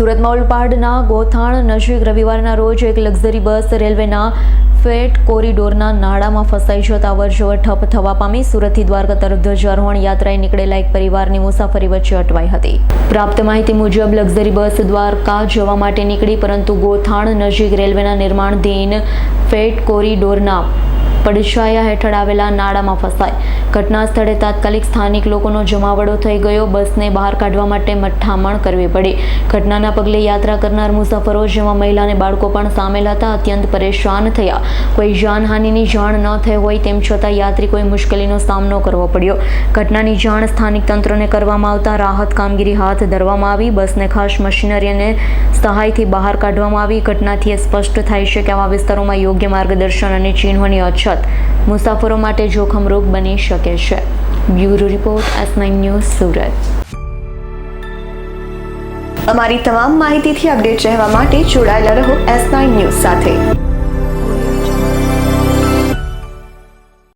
સુરતમાં ઓલપાડના ગોથાણ નજીક રવિવારના રોજ એક લક્ઝરી બસ રેલવેના ફેટ કોરિડોરના નાળામાં ફસાઈ જતા અવરજવર ઠપ થવા પામી સુરતથી દ્વારકા તરફ ધ્વજારોહણ યાત્રાએ નીકળેલા એક પરિવારની મુસાફરી વચ્ચે અટવાઈ હતી. પ્રાપ્ત માહિતી મુજબ, લક્ઝરી બસ દ્વારકા જવા માટે નીકળી, પરંતુ ગોથાણ નજીક રેલવેના નિર્માણધીન ફેટ કોરિડોરના પડછાયા હેઠળ આવેલા નાળામાં ફસાઈ. ઘટના સ્થળે તાત્કાલિક સ્થાનિક લોકોનો જમાવડો થઈ ગયો. બસને બહાર કાઢવા માટે મઠ્ઠામણ કરવી પડી. ઘટનાના પગલે યાત્રા કરનાર મુસાફરો જેમાં મહિલા અને બાળકો પણ સામેલ હતા, અત્યંત પરેશાન થયા. કોઈ જાનહાનિની જાણ ન થઈ હોય તેમ છતાં યાત્રિકોએ મુશ્કેલીનો સામનો કરવો પડ્યો. ઘટનાની જાણ સ્થાનિક તંત્રને કરવામાં આવતા રાહત કામગીરી હાથ ધરવામાં આવી. બસને ખાસ મશીનરી અને સહાયથી બહાર કાઢવામાં આવી. ઘટનાથી એ સ્પષ્ટ થાય છે કે આવા વિસ્તારોમાં યોગ્ય માર્ગદર્શન અને ચિહ્નોની અછત મુસાફરો માટે જોખમરૂપ બની શકે છે. Bureau report, S news, Surat. અમારી તમામ માહિતીથી અપડેટ રહેવા માટે જોડાયેલા રહો એસ ન્યૂઝ સાથે.